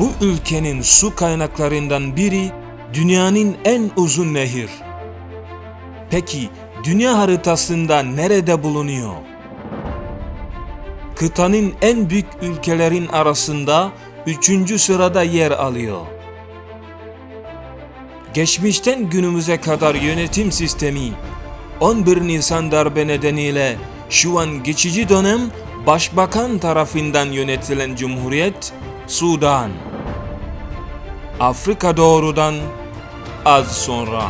Bu ülkenin su kaynaklarından biri dünyanın en uzun nehir. Peki dünya haritasında nerede bulunuyor? Kıtanın en büyük ülkelerin arasında 3. sırada yer alıyor. Geçmişten günümüze kadar yönetim sistemi 11 Nisan darbe nedeniyle şu an geçici dönem başbakan tarafından yönetilen cumhuriyet Sudan. Afrika doğrudan az sonra.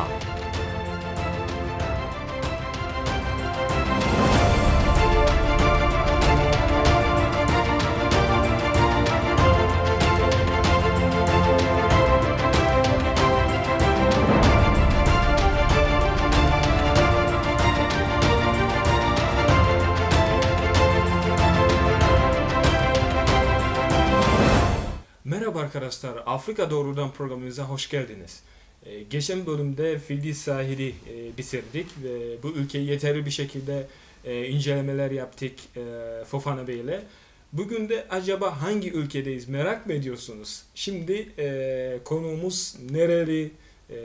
Arkadaşlar, Afrika Doğrudan programımıza hoş geldiniz. Ee, geçen bölümde Fildis sahili e, bitirdik ve bu ülkeyi yeterli bir şekilde e, incelemeler yaptık e, Fofana Bey ile. Bugün de acaba hangi ülkedeyiz merak mı ediyorsunuz? Şimdi e, konuğumuz nereli, e,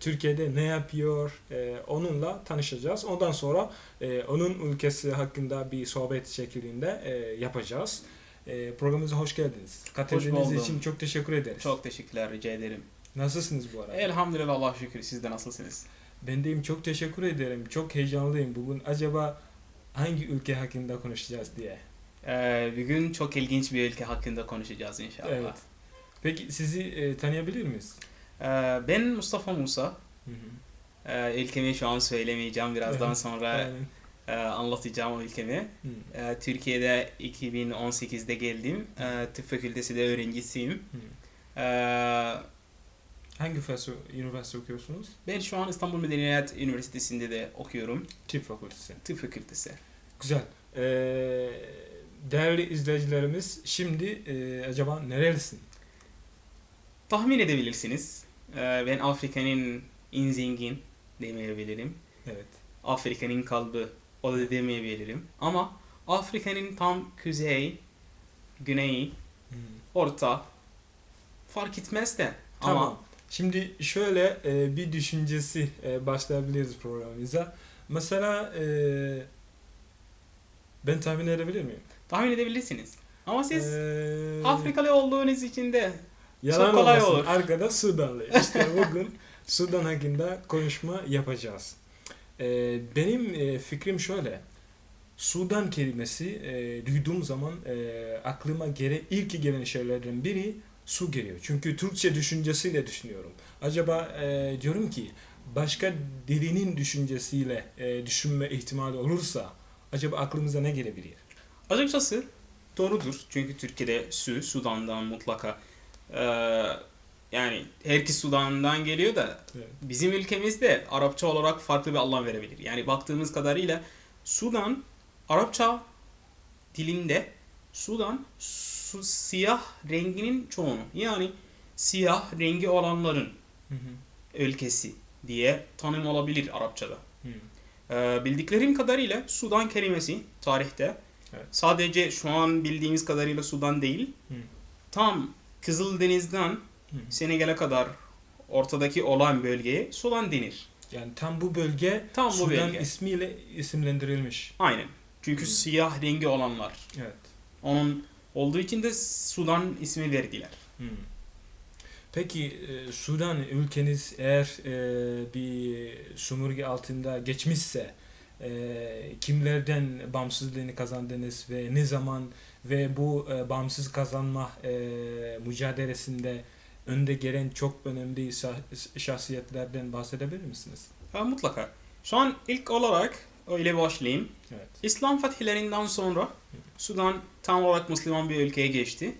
Türkiye'de ne yapıyor e, onunla tanışacağız. Ondan sonra e, onun ülkesi hakkında bir sohbet şeklinde e, yapacağız. E, programımıza hoş geldiniz. Katıldığınız için çok teşekkür ederiz. Çok teşekkürler rica ederim. Nasılsınız bu arada? Elhamdülillah Allah şükür siz de nasılsınız? Ben deyim çok teşekkür ederim. Çok heyecanlıyım. Bugün acaba hangi ülke hakkında konuşacağız diye. Ee, bugün çok ilginç bir ülke hakkında konuşacağız inşallah. Evet. Peki sizi e, tanıyabilir miyiz? Ee, ben Mustafa Musa. Hı hı. Ee, ülkemi şu an söylemeyeceğim. Birazdan sonra. E, anlatacağım ülkemi. Hı. Ee, Türkiye'de 2018'de geldim. Ee, tıp fakültesi de öğrencisiyim. Hı. Ee, Hangi üniversite okuyorsunuz? ben şu an İstanbul Medeniyet Üniversitesi'nde de okuyorum. Tıp fakültesi. Tıp fakültesi. Güzel. Ee, değerli izleyicilerimiz şimdi e, acaba nerelisin? Tahmin edebilirsiniz. Ee, ben Afrika'nın en zengin demeyebilirim. Evet. Afrika'nın kalbi o da demeyebilirim. Ama Afrika'nın tam kuzey, güney, Hı. orta fark etmez de. Tamam. Ama Şimdi şöyle e, bir düşüncesi e, başlayabiliriz programımıza. Mesela e, ben tahmin edebilir miyim? tahmin edebilirsiniz. Ama siz Ee, Afrikalı olduğunuz için de yalan çok kolay olmasın. olur. Arkada Sudanlı. İşte bugün Sudan hakkında konuşma yapacağız. E, benim e, fikrim şöyle. Sudan kelimesi e, duyduğum zaman e, aklıma gele, ilk gelen şeylerden biri su geliyor. Çünkü Türkçe düşüncesiyle düşünüyorum. Acaba e, diyorum ki başka dilinin düşüncesiyle e, düşünme ihtimali olursa acaba aklımıza ne gelebilir? açıkçası doğrudur. Çünkü Türkiye'de su, Sudan'dan mutlaka ee, yani herkes Sudan'dan geliyor da Evet. bizim ülkemizde Arapça olarak farklı bir anlam verebilir. Yani baktığımız kadarıyla Sudan Arapça dilinde Sudan su, siyah renginin çoğunu yani siyah rengi olanların Hı hı. ülkesi diye tanım olabilir Arapçada. Hı. Ee, bildiklerim kadarıyla Sudan kelimesi tarihte Evet. sadece şu an bildiğimiz kadarıyla Sudan değil Hı. tam Kızıldeniz'den. Senegal'e kadar ortadaki olan bölgeye Sudan denir. Yani tam bu bölge Tam bu Sudan bölge. ismiyle isimlendirilmiş. Aynen. Çünkü Hı. siyah rengi olanlar. Evet. Onun olduğu için de Sudan ismi verdiler. Hmm. Peki e, Sudan ülkeniz eğer e, bir sömürge altında geçmişse e, kimlerden bağımsızlığını kazandınız ve ne zaman ve bu e, bağımsız kazanma e, mücadelesinde önde gelen çok önemli şah- şahsiyetlerden bahsedebilir misiniz? Ha, mutlaka. Şu an ilk olarak öyle başlayayım. Evet. İslam fethihlerinden sonra Sudan tam olarak Müslüman bir ülkeye geçti.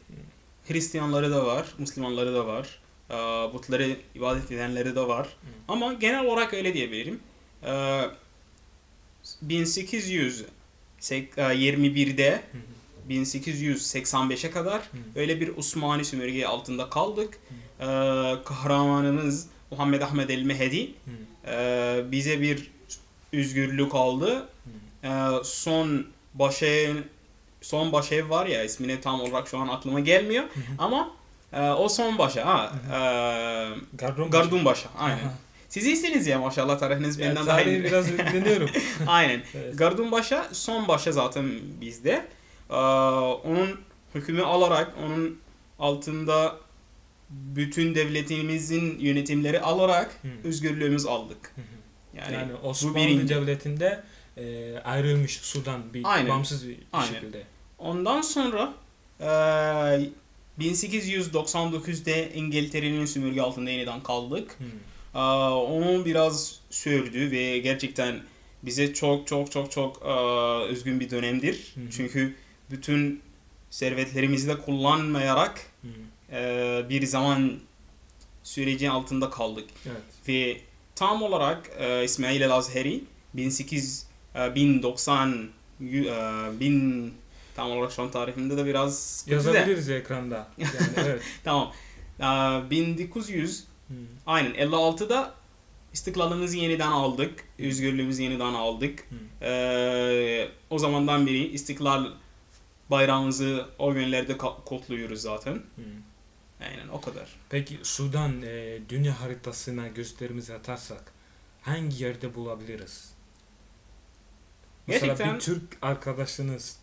Hristiyanları da var, Müslümanları da var. Ee, Putları ibadet edenleri de var. Ama genel olarak öyle diyebilirim. Ee, 1821'de Hı hı. 1885'e kadar Hı. öyle bir Osmanlı sömürge altında kaldık. Ee, kahramanımız Muhammed Ahmed el Mehdi Hı. ee, bize bir özgürlük aldı. Ee, son başev son başev var ya ismini tam olarak şu an aklıma gelmiyor Hı hı. ama Ee, o son başa. Ha. Gardron Gardun başa. Aynen. Aha. Siz iyisiniz ya maşallah tarihiniz Yani benden daha iyi. biraz ilgileniyorum. Aynen. Evet. Gardun başa son başa zaten bizde. Onun hükmü alarak onun altında bütün devletimizin yönetimleri alarak Hı. özgürlüğümüz aldık. Yani, Yani, bu Osmanlı birinci. Devleti'nde e, ayrılmış Sudan bir Aynen. bağımsız bir Aynen. şekilde. Ondan sonra e, 1899'da İngiltere'nin sömürge altında yeniden kaldık. Hı. Aa, Onun biraz sürdü ve gerçekten bize çok çok çok çok aa, üzgün bir dönemdir. Hı. Çünkü bütün servetlerimizi de kullanmayarak e, bir zaman süreci altında kaldık. Evet. Ve tam olarak e, İsmail el Azheri 18 e, 1090 y- e, 1000 tam olarak şu an tarihimde de biraz kötü de. Yazabiliriz ekranda. Yani evet. Tamam. Aa, 1900 Hı. Aynen 56'da istiklalımızı yeniden aldık. Özgürlüğümüzü yeniden aldık. Hı. Ee, o zamandan beri istiklal bayrağımızı o günlerde kutluyoruz zaten. Hı. Aynen o kadar. Peki Sudan e, dünya haritasına gözlerimizi atarsak hangi yerde bulabiliriz? Mesela Gerçekten- bir Türk arkadaşınız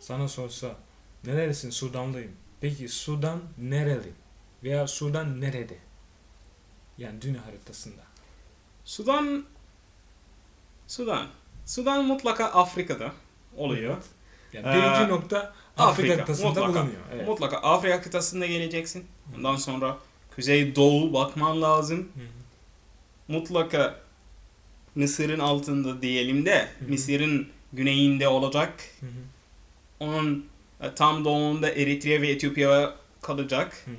sana sorsa nerelisin Sudanlıyım. Peki Sudan nereli? Veya Sudan nerede? Yani dünya haritasında. Sudan Sudan Sudan mutlaka Afrika'da oluyor. Evet. Yani Ee, birinci nokta Afrika, Afrika, kıtasında mutlaka. bulunuyor. Evet. Mutlaka Afrika kıtasında geleceksin. Ondan sonra Kuzey Doğu bakman lazım. Hı hı. mutlaka Mısır'ın altında diyelim de. Mısır'ın güneyinde olacak. Hı hı. Onun e, tam doğumunda Eritrea ve Etiyopya kalacak. Hı hı.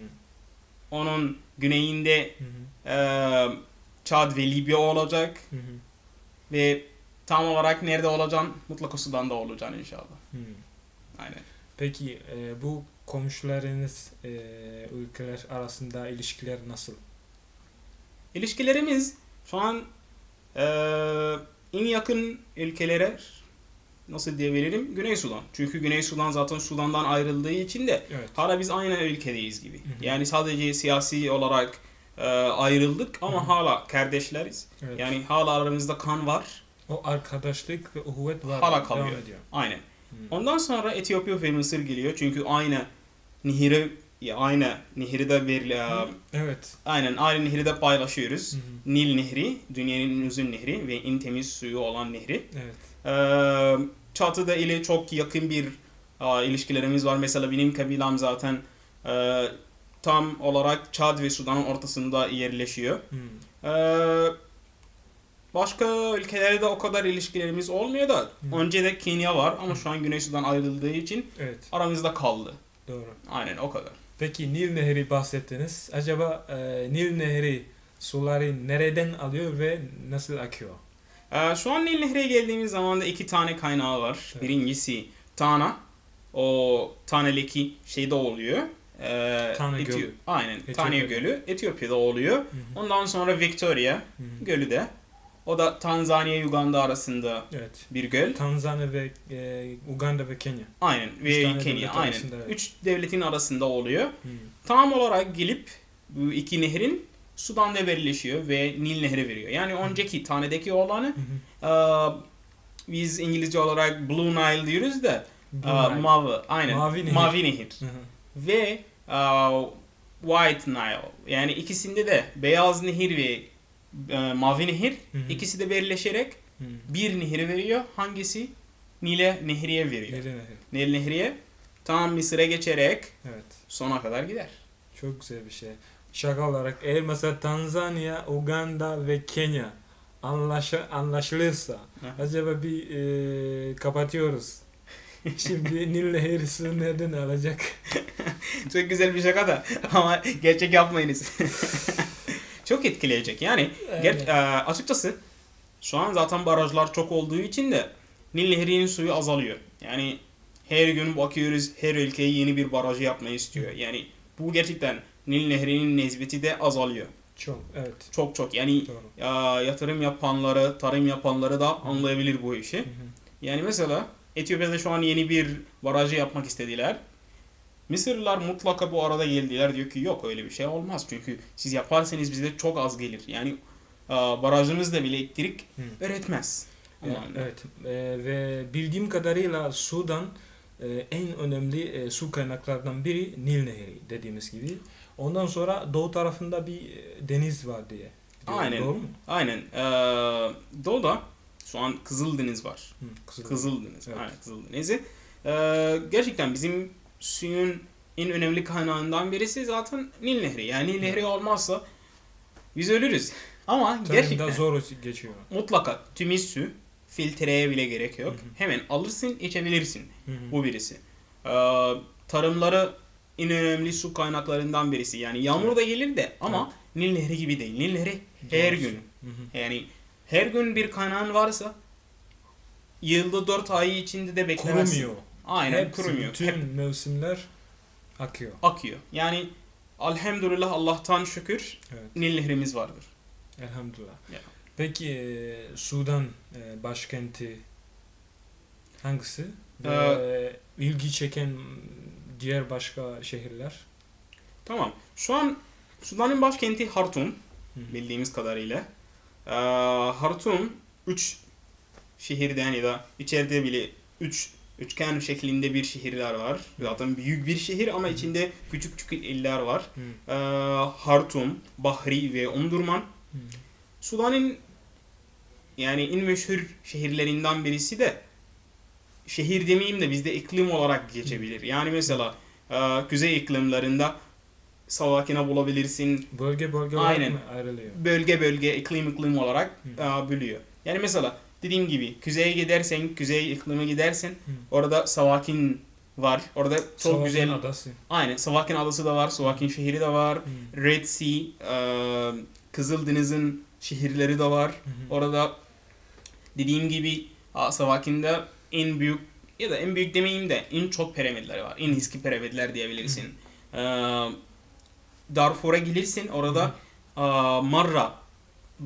Onun güneyinde Hı hı. e, Çad ve Libya olacak. Hı hı. Ve tam olarak nerede olacaksın? Mutlaka Sudan'da olacaksın inşallah. Hı. Aynen. Peki e, bu komşularınız e, ülkeler arasında ilişkiler nasıl? İlişkilerimiz şu an e, en yakın ülkelere nasıl diyebilirim? Güney Sudan. Çünkü Güney Sudan zaten Sudan'dan ayrıldığı için de Evet. hala biz aynı ülkedeyiz gibi. Hı hı. Yani sadece siyasi olarak e, ayrıldık ama Hı hı. hala kardeşleriz. evet. Yani hala aramızda kan var. o arkadaşlık ve uhuvvet var. Hala kalıyor. Aynen. Hı. Ondan sonra Etiyopya ve Mısır geliyor. Çünkü aynı nehri ya aynı nehri de bir e, Evet. aynen aynı nehri de paylaşıyoruz. Hı hı. Nil Nehri, dünyanın en uzun nehri ve en temiz suyu olan nehri. Evet. Ee, Çatı'da ile çok yakın bir e, ilişkilerimiz var. Mesela benim kabilam zaten e, tam olarak Çad ve Sudan'ın ortasında yerleşiyor. Hı. Ee, başka ülkelerde o kadar ilişkilerimiz olmuyor da Hı. önce de Kenya var ama şu an Güney Sudan ayrıldığı için Evet. aramızda kaldı. Doğru. Aynen o kadar. Peki Nil Nehri bahsettiniz. Acaba e, Nil Nehri suları nereden alıyor ve nasıl akıyor? Ee, şu an Nil Nehri'ye geldiğimiz zaman da iki tane kaynağı var. Evet. Birincisi Tana. O Tana'daki şeyde oluyor. Ee, Tana Etiyo- Gölü. Aynen. Etiyopya'da. Tana Gölü. Etiyopya'da oluyor. Hı hı. Ondan sonra Victoria Hı hı. Gölü de. O da Tanzanya Uganda arasında Evet. bir göl. Tanzanya ve e, Uganda ve Kenya. Aynen. Ve Kenya. Aynen. evet. Üç devletin arasında oluyor. Hı. Tam olarak gelip bu iki nehrin Sudan'da birleşiyor ve Nil Nehri veriyor. Yani önceki tanedeki olanı hı. Aa, biz İngilizce olarak Blue Nile diyoruz da Blue Nile. mavi, aynen Mavi mavi nehir. nehir, Hı hı. ve aa, White Nile yani ikisinde de beyaz nehir ve e, mavi nehir Hı hı. ikisi de birleşerek Hı. bir nehri veriyor. Hangisi? Nile Nehriye veriyor. Nil Nehri. Nil Nehriye tam Mısır'a geçerek Evet. sona kadar gider. Çok güzel bir şey. Şaka olarak eğer mesela Tanzanya, Uganda ve Kenya anlaşı, anlaşılırsa Hı. acaba bir e, kapatıyoruz. Şimdi Nil Nehri suyu nereden alacak? Çok güzel bir şaka da ama gerçek yapmayınız. çok etkileyecek. Yani ger- e, açıkçası şu an zaten barajlar çok olduğu için de Nil Nehri'nin suyu azalıyor. Yani her gün bakıyoruz her ülke yeni bir barajı yapmayı istiyor. Yani bu gerçekten Nil Nehri'nin nesbeti de azalıyor. Çok evet. Çok çok yani ya, yatırım yapanları, tarım yapanları da anlayabilir bu işi. Hı hı. Yani mesela Etiyopya'da şu an yeni bir barajı yapmak istediler. Mısırlılar mutlaka bu arada geldiler diyor ki yok öyle bir şey olmaz. Çünkü siz yaparsanız bize çok az gelir. Yani e, barajımızda bile elektrik Hı. üretmez. Evet, evet. Ee, ve bildiğim kadarıyla Sudan e, en önemli e, su kaynaklarından biri Nil Nehri dediğimiz gibi. Ondan sonra doğu tarafında bir e, deniz var diye. Aynen. Doğru mu? Aynen. E, doğuda şu an Kızıldeniz var. Hı, Kızıl- Kızıldeniz. Evet. Aynen Kızıldeniz'i. E, gerçekten bizim suyun en önemli kaynağından birisi zaten Nil Nehri. Yani Nil Nehri olmazsa biz ölürüz. Ama Tabii gerçekten zor geçiyor. mutlaka temiz su filtreye bile gerek yok. Hı hı. Hemen alırsın içebilirsin. Hı hı. Bu birisi. Ee, tarımları en önemli su kaynaklarından birisi. Yani yağmur da gelir de ama Nil Nehri gibi değil. Nil Nehri her Doğrusu. gün. Hı hı. Yani her gün bir kaynağın varsa yılda 4 ay içinde de beklemezsin. Kurumuyor. Aynen Hepsi, kurumuyor. Bütün Hep mevsimler akıyor. akıyor. Yani elhamdülillah Allah'tan şükür Evet. Nil Nehrimiz vardır. Elhamdülillah. Ya. Peki e, Sudan e, başkenti hangisi? Ve Ee, ilgi çeken diğer başka şehirler? Tamam. Şu an Sudan'ın başkenti Hartum. Hı. bildiğimiz kadarıyla. Ee, Hartum 3 şehirden ya da içeride bile 3 üçgen şeklinde bir şehirler var. Zaten büyük bir şehir ama içinde küçük küçük iller var. Ee, Hartum, Bahri ve Omdurman. Sudan'ın yani en meşhur şehirlerinden birisi de şehir demeyeyim de bizde iklim olarak geçebilir. Yani mesela e, kuzey iklimlerinde Savakina bulabilirsin, Bölge bölge olarak Aynen. mı ayrılıyor? bölge bölge iklim iklim olarak e, bölüyor. Yani mesela dediğim gibi kuzeye gidersen, kuzey iklime gidersen orada Savakin var. Orada çok Savaşın güzel. adası. Aynen Savakin adası da var, Savakin şehri de var. Hı. Red Sea, e, Kızıldeniz'in şehirleri de var. Hı. Orada dediğim gibi Savakin'de en büyük ya da en büyük demeyeyim de en çok piramidleri var. En eski piramitler diyebilirsin. E, Darfur'a gelirsin orada Aa, Marra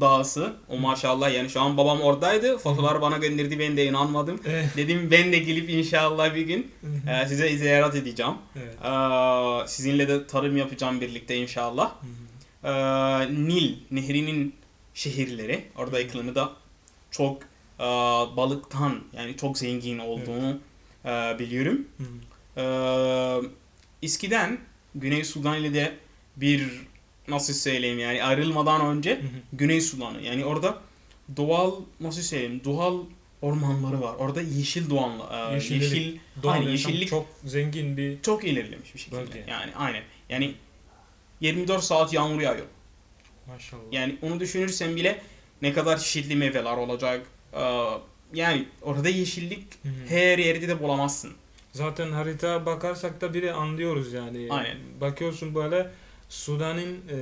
Dağısı. O maşallah yani şu an babam oradaydı. Fotoğraflar bana gönderdi ben de inanmadım. Eh, Dedim ben de gelip inşallah bir gün e, size ziyaret edeceğim. Evet. Aa, sizinle de tarım yapacağım birlikte inşallah. Aa, Nil nehrinin şehirleri. Orada iklimi de çok aa, balıktan yani çok zengin olduğunu aa, biliyorum. Hı hı. Aa, eskiden Güney Sudan ile de bir nasıl söyleyeyim yani ayrılmadan önce. Güney Sudan'ı yani orada doğal nasıl söyleyeyim doğal ormanları var. Orada yeşil doğanla Yeşillik, yeşil Doğal yeşillik çok zengin bir çok ilerlemiş bir şekilde. Bölge. Yani aynen. Yani 24 saat yağmur yağıyor. maşallah. Yani onu düşünürsen bile ne kadar çeşitli meyveler olacak. Ee, Yani orada yeşillik Hı hı. her yerde de bulamazsın. Zaten harita bakarsak da biri anlıyoruz yani. Aynen. Bakıyorsun böyle Sudan'ın e,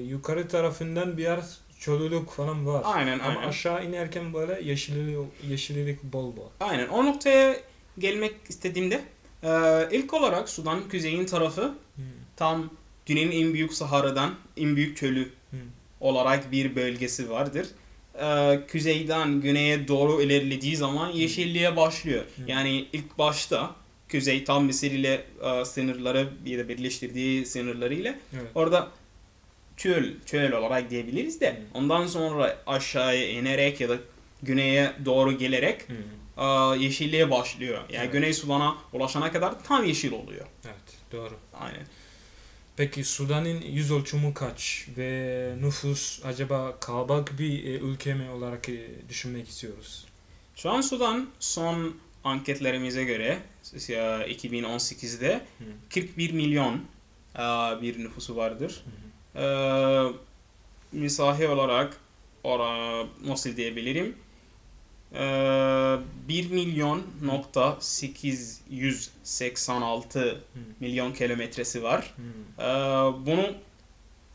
yukarı tarafından bir yer çölülük falan var. Aynen Ama aynen. aşağı inerken böyle yeşillik, yeşillik bol bol. Aynen. O noktaya gelmek istediğimde e, ilk olarak Sudan kuzeyin tarafı Hı. tam dünyanın en büyük Sahara'dan en büyük çölü Hı. olarak bir bölgesi vardır. Ee, kuzeyden güneye doğru ilerlediği zaman yeşilliğe başlıyor. Hı. Yani ilk başta kuzey tam Mısır ile e, sınırları ya da birleştirdiği sınırlarıyla Evet. orada çöl, çöl olarak diyebiliriz de Hı. ondan sonra aşağıya inerek ya da güneye doğru gelerek Hı. e, yeşilliğe başlıyor. Yani Evet. Güney Sudan'a ulaşana kadar tam yeşil oluyor. Evet, doğru. Aynen. Peki Sudan'ın yüz ölçümü kaç ve nüfus acaba kalabalık bir e, ülke mi olarak e, düşünmek istiyoruz? Şu an Sudan son anketlerimize göre 2018'de Hı. 41 milyon e, bir nüfusu vardır. Hı. E, misahi olarak ora, nasıl diyebilirim? E, 1 milyon nokta 886 Hı. milyon kilometresi var. E, bunu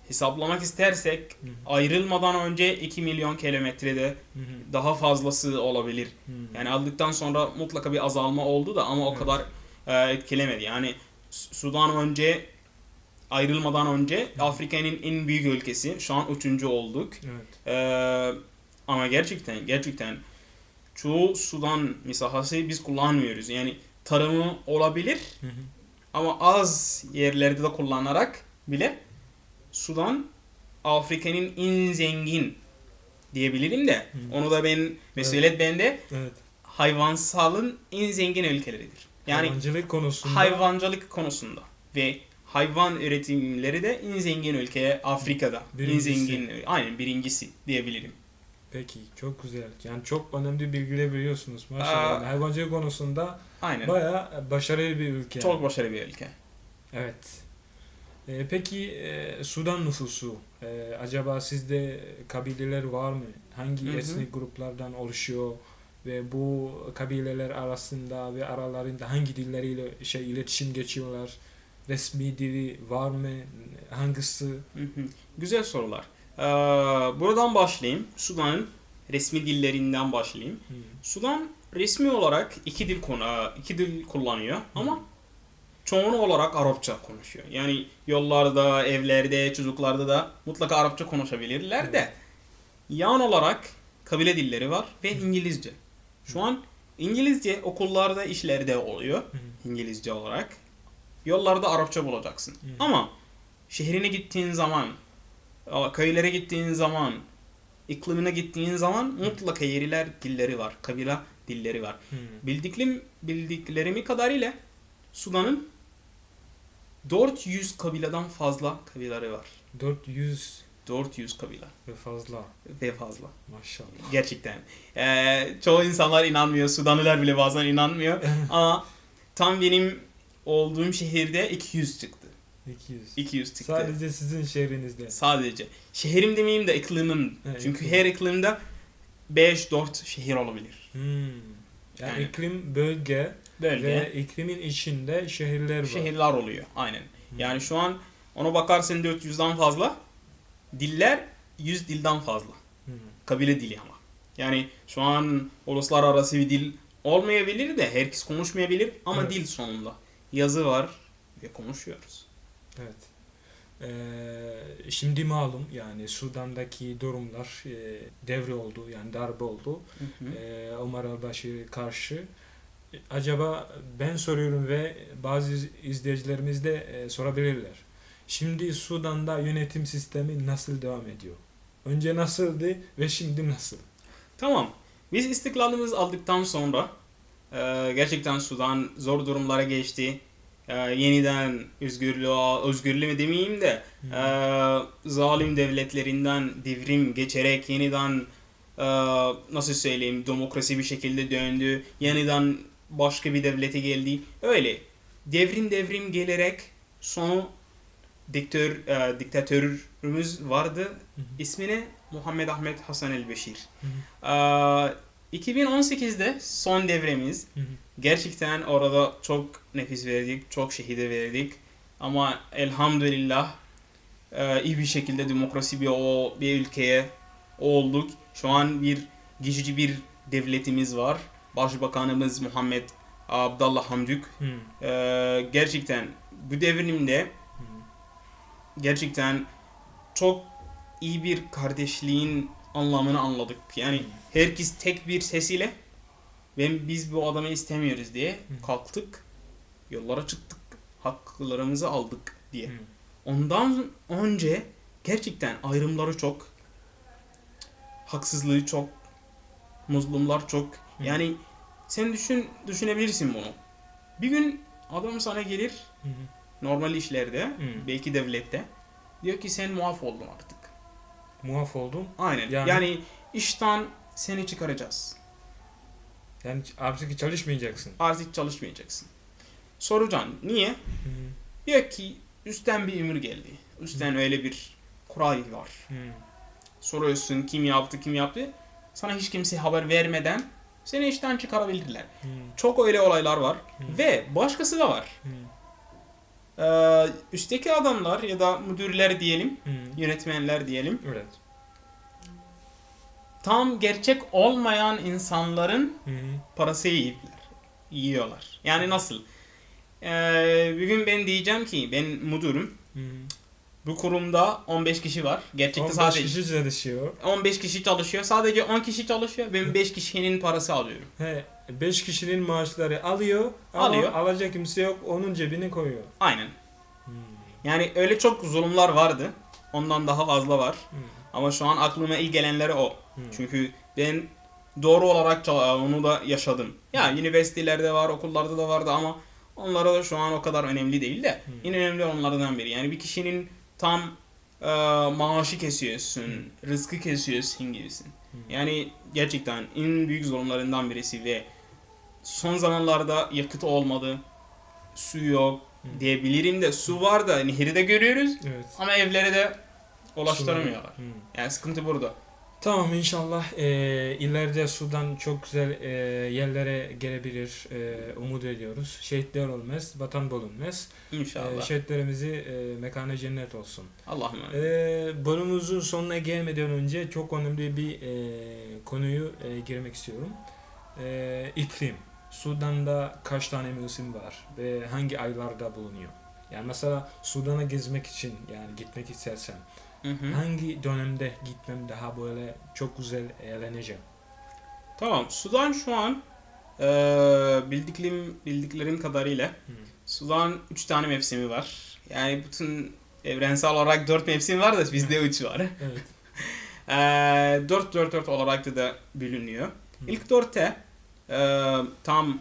hesaplamak istersek Hı. ayrılmadan önce 2 milyon kilometrede daha fazlası olabilir. Hı. Yani aldıktan sonra mutlaka bir azalma oldu da ama o Evet. kadar e, etkilemedi. Yani Su- Sudan önce ayrılmadan önce Afrika'nın en büyük ülkesi. Şu an üçüncü olduk. Evet. E, ama gerçekten gerçekten çoğu Sudan misahası biz kullanmıyoruz. Yani tarımı olabilir Hı hı. Ama az yerlerde de kullanarak bile Sudan Afrika'nın en zengin diyebilirim de Hı. onu da ben mesuliyet bende Evet. hayvansalın en zengin ülkeleridir. Yani Hayvancılık konusunda hayvancılık konusunda ve hayvan üretimleri de en zengin ülke Afrika'da. Birincisi. En zengin aynen birincisi diyebilirim. Peki çok güzel. Yani çok önemli bilgiler veriyorsunuz maşallah. Aa. Hayvancılık konusunda Aynen. bayağı başarılı bir ülke. Çok başarılı bir ülke. Evet. Ee, peki e, Sudan nüfusu e, acaba sizde kabileler var mı? Hangi Hı hı. etnik gruplardan oluşuyor ve bu kabileler arasında ve aralarında hangi dilleriyle şey iletişim geçiyorlar? Resmi dili var mı? Hangisi? Hı hı. Güzel sorular. Ee, buradan başlayayım. Sudan'ın resmi dillerinden başlayayım. Hı. Sudan resmi olarak iki dil konu iki dil kullanıyor ama çoğunu olarak Arapça konuşuyor. Yani yollarda, evlerde, çocuklarda da mutlaka Arapça konuşabilirler de yan olarak kabile dilleri var ve İngilizce. Şu an İngilizce okullarda işlerde oluyor. İngilizce olarak. Yollarda Arapça bulacaksın. Ama şehrine gittiğin zaman, köylere gittiğin zaman, iklimine gittiğin zaman mutlaka yerler dilleri var, kabile dilleri var. Hı. Bildiklerim, bildiklerimi kadarıyla Sudan'ın 400 kabileden fazla kabileleri var. 400 400 kabile ve fazla. ve fazla. Maşallah. Gerçekten. Ee, çoğu insanlar inanmıyor. Sudanlılar bile bazen inanmıyor. Ama tam benim olduğum şehirde 200 çıktı. 200. 200 çıktı. Sadece sizin şehrinizde. Sadece. Şehrim demeyeyim de iklimim. Evet, Çünkü iklim. her iklimde 5-4 şehir olabilir. Hmm. Yani, Yani. iklim bölge Bölge. ve iklimin içinde şehirler var. şehirler oluyor. Aynen. Yani şu an ona bakarsan 400'den fazla. Diller 100 dilden fazla. Kabile dili ama. Yani şu an uluslararası bir dil olmayabilir de herkes konuşmayabilir ama Evet. dil sonunda. Yazı var ve konuşuyoruz. Evet. Ee, şimdi malum yani Sudan'daki durumlar e, devre oldu yani darbe oldu. Hı hı. Ee, Omar al-Bashir karşı. Acaba ben soruyorum ve bazı iz- izleyicilerimiz de e, sorabilirler. Şimdi Sudan'da yönetim sistemi nasıl devam ediyor? Önce nasıldı ve şimdi nasıl? Tamam. Biz istiklalimizi aldıktan sonra e, gerçekten Sudan zor durumlara geçti. E, yeniden özgürlüğe, özgürlüğü demeyeyim de e, zalim devletlerinden devrim geçerek yeniden nasıl söyleyeyim demokrasi bir şekilde döndü. Yeniden başka bir devlete geldi. Öyle devrim devrim gelerek sonu diktör, e, diktatörümüz vardı. Hı hı. İsmini Muhammed Ahmet Hasan el Beşir. Hı hı. Ee, 2018'de son devremiz. Hı hı. Gerçekten orada çok nefis verdik, çok şehide verdik. Ama elhamdülillah e, iyi bir şekilde demokrasi bir o bir ülkeye olduk. Şu an bir geçici bir devletimiz var. Başbakanımız Muhammed Abdullah Hamdük. Hı. Ee, gerçekten bu devrimde Hı. gerçekten çok iyi bir kardeşliğin anlamını anladık. Yani herkes tek bir sesiyle ben biz bu adamı istemiyoruz diye Hı. kalktık. Yollara çıktık. Haklarımızı aldık diye. Ondan önce gerçekten ayrımları çok. Haksızlığı çok. Mazlumlar çok. Hı. Yani sen düşün düşünebilirsin bunu. Bir gün adam sana gelir Hı hı. normal işlerde, Hı. belki devlette diyor ki sen muaf oldun artık. Muaf oldum. Aynen. Yani- Yani, işten seni çıkaracağız. Yani artık çalışmayacaksın. Artık çalışmayacaksın. Soracaksın. Niye? Hı hı. Diyor ki üstten bir emir geldi. Üstten öyle bir kural var. Hı. Soruyorsun kim yaptı kim yaptı. Sana hiç kimse haber vermeden seni işten çıkarabilirler. Hı. Çok öyle olaylar var. Hı. Ve başkası da var. Hı. Ee, üstteki adamlar ya da müdürler diyelim, Hı. yönetmenler diyelim. Evet. Tam gerçek olmayan insanların hı. parası yiyorlar. Yiyorlar. Yani nasıl? Ee, bir gün ben diyeceğim ki ben müdürüm. Hı. Bu kurumda 15 kişi var. Gerçekte 15 sadece kişi çalışıyor. 15 kişi çalışıyor. Sadece 10 kişi çalışıyor. Ben 5 kişinin parası alıyorum. He, 5 kişinin maaşları alıyor ama Alıyor. alacak kimse yok onun cebine koyuyor. Aynen. Hmm. Yani öyle çok zulümler vardı. Ondan daha fazla var. Hmm. Ama şu an aklıma ilk gelenleri o. Hmm. Çünkü ben doğru olarak onu da yaşadım. Ya üniversitelerde var, okullarda da vardı ama onlara da şu an o kadar önemli değil de Hmm. yine önemli onlardan biri. Yani bir kişinin tam e, maaşı kesiyorsun, rızkı kesiyorsun gibisin. Hmm. Yani gerçekten en büyük zorunlarından birisi ve son zamanlarda yakıt olmadı, su yok Hmm. diyebilirim de su var da nehri de görüyoruz Evet. ama evlere de ulaştıramıyorlar. Hmm. Yani sıkıntı burada. Tamam inşallah e, ileride Sudan çok güzel e, yerlere gelebilir. E, umut ediyoruz. Şehitler olmaz, vatan bulunmaz. E, İnşallah. şehitlerimizi e, mekanı cennet olsun. Allah'ım E, bölümümüzün sonuna gelmeden önce çok önemli bir e, konuyu e, girmek istiyorum. E, iklim. Sudan'da kaç tane mevsim var ve hangi aylarda bulunuyor? Yani mesela Sudan'a gezmek için yani gitmek istersen Hı hı. hangi dönemde gitmem daha böyle çok güzel eğleneceğim? Tamam. Sudan şu an e, bildiklerim bildiklerim kadarıyla Hı. Sudan 3 tane mevsimi var. Yani bütün evrensel olarak 4 mevsim var da bizde 3 var. Evet. E, 4 4 4 olarak da, da bölünüyor. Hı. İlk 4'te e, tam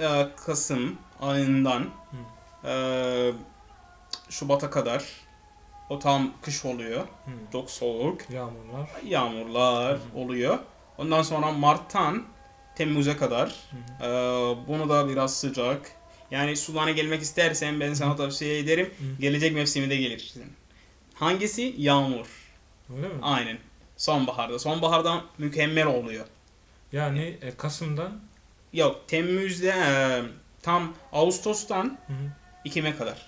e, Kasım ayından e, Şubat'a kadar o tam kış oluyor. Hı. Çok soğuk. Yağmurlar. Yağmurlar hı. oluyor. Ondan sonra Mart'tan Temmuz'a kadar Hı hı. e, bunu da biraz sıcak. Yani Sudan'a gelmek istersen ben sana tavsiye ederim. Hı. Gelecek mevsiminde gelirsin. Hangisi? Yağmur. Öyle mi? Aynen. Sonbaharda. Sonbaharda mükemmel oluyor. Yani e, Kasım'dan Yok Temmuz'da e, tam Ağustos'tan hı hı. Ekim'e kadar.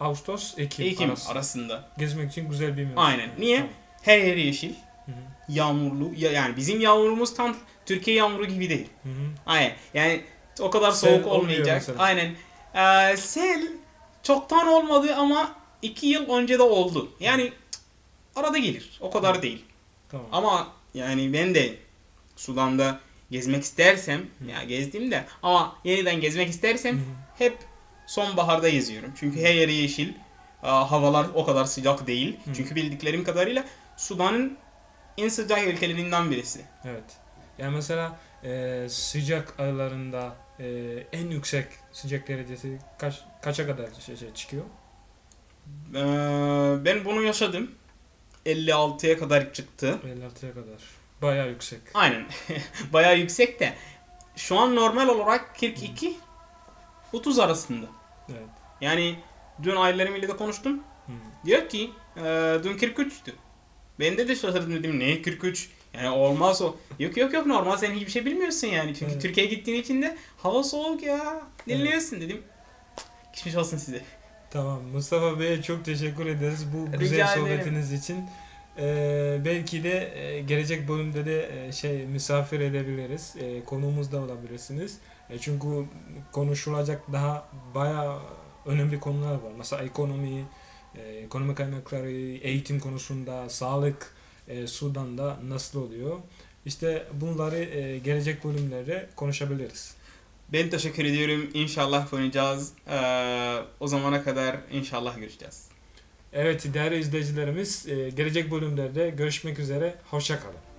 Ağustos, Ekim, Ekim arası. arasında. Gezmek için güzel bir mevsim. Aynen. Niye? Tamam. Her yer yeşil. Hı hı. Yağmurlu. Ya, yani bizim yağmurumuz tam Türkiye yağmuru gibi değil. Hı hı. Aynen. Yani o kadar Sel soğuk olmayacak. Aynen. Ee, sel çoktan olmadı ama iki yıl önce de oldu. Yani cık, arada gelir. O kadar değil. Tamam. Ama yani ben de Sudan'da gezmek istersem, Hı. ya gezdim de ama yeniden gezmek istersem hı. hep sonbaharda geziyorum. Çünkü her yeri yeşil. Havalar o kadar sıcak değil. Hı. Çünkü bildiklerim kadarıyla Sudan'ın en sıcak ülkelerinden birisi. Evet. Yani mesela e, sıcak aylarında e, en yüksek sıcak derecesi kaç kaça kadar şey, şey çıkıyor? Ee, ben bunu yaşadım. 56'ya kadar çıktı. 56'ya kadar. Bayağı yüksek. Aynen. Bayağı yüksek de. Şu an normal olarak 42 30 arasında. Evet. Yani dün ailelerimiyle de konuştum. Hı. Diyor ki e, dün 43'tü. Ben de de şaşırdım dedim ne 43? Yani olmaz o. Yok yok yok normal sen hiçbir şey bilmiyorsun yani. Çünkü Evet. Türkiye'ye gittiğin için de hava soğuk ya. Dinliyorsun dedim. Geçmiş olsun size. Tamam. Mustafa Bey'e çok teşekkür ederiz bu Rica güzel ederim. sohbetiniz için. E, belki de e, gelecek bölümde de e, şey misafir edebiliriz. E, konuğumuz da olabilirsiniz. E, çünkü konuşulacak daha bayağı önemli konular var. Mesela ekonomi, e, ekonomi kaynakları, eğitim konusunda, sağlık e, Sudan'da nasıl oluyor? İşte bunları e, gelecek bölümlerde konuşabiliriz. Ben teşekkür ediyorum. İnşallah oynayacağız. Ee, o zamana kadar inşallah görüşeceğiz. Evet değerli izleyicilerimiz e, gelecek bölümlerde görüşmek üzere. Hoşça kalın.